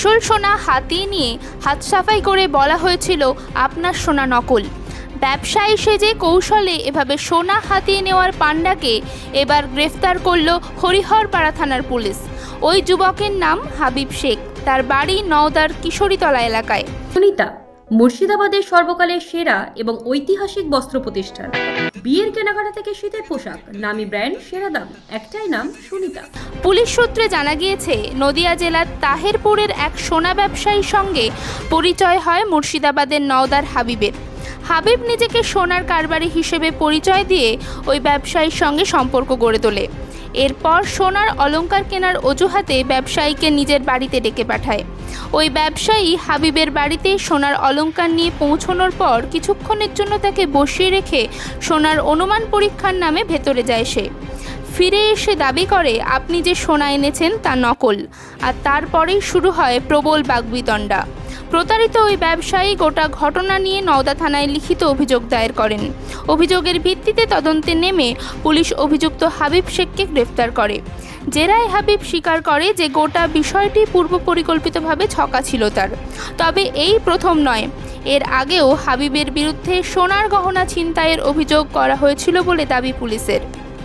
আসল সোনা হাতিয়ে নিয়ে হাত সাফাই করে বলা হয়েছিল, আপনার সোনা নকল। ব্যবসায়ী সেজে কৌশলে এভাবে সোনা হাতিয়ে নেওয়ার পাণ্ডাকে এবার গ্রেফতার করল হরিহরপাড়া থানার পুলিশ। ওই যুবকের নাম হাবিব শেখ। তার বাড়ি নওদার কিশোরীতলা এলাকায়। সুনিতা মুর্শিদাবাদের সর্বকালের সেরা এবং ঐতিহাসিক বস্ত্র প্রতিষ্ঠান। বিয়ের কেনাকাটা থেকে শীতের পোশাক, নামি ব্র্যান্ড, সেরা দাম, একটাই নাম সুনিতা। পুলিশ সূত্রে জানা গিয়েছে, নদিয়া জেলার তাহেরপুরের এক সোনা ব্যবসায়ীর সঙ্গে পরিচয় হয় মুর্শিদাবাদের নওদার হাবিবের। হাবিব নিজেকে সোনার কারবারি হিসেবে পরিচয় দিয়ে ওই ব্যবসায়ীর সঙ্গে সম্পর্ক গড়ে তোলে। এরপর সোনার অলঙ্কার কেনার অজুহাতে ব্যবসায়ীকে নিজের বাড়িতে ডেকে পাঠায়। ওই ব্যবসায়ী হাবিবের বাড়িতে সোনার অলঙ্কার নিয়ে পৌঁছনোর পর কিছুক্ষণের জন্য তাকে বসিয়ে রেখে সোনার অনুমান পরীক্ষার নামে ভেতরে যায় সে। ফিরে এসে দাবি করে, আপনি যে সোনা এনেছেন তা নকল। আর তারপরেই শুরু হয় প্রবল বাগবিতণ্ডা। প্রতারিত ওই ব্যবসায়ী গোটা ঘটনা নিয়ে নওদা থানায় লিখিত অভিযোগ দায়ের করেন। অভিযোগের ভিত্তিতে তদন্তে নেমে পুলিশ অভিযুক্ত হাবিব শেখকে গ্রেফতার করে। জেরায় হাবিব স্বীকার করে যে গোটা বিষয়টি পূর্ব পরিকল্পিতভাবে ছকা ছিল তার। তবে এই প্রথম নয়। এর আগেও হাবিবের বিরুদ্ধে সোনার গহনা ছিনতাইয়ের অভিযোগ করা হয়েছিল বলে দাবি পুলিশের।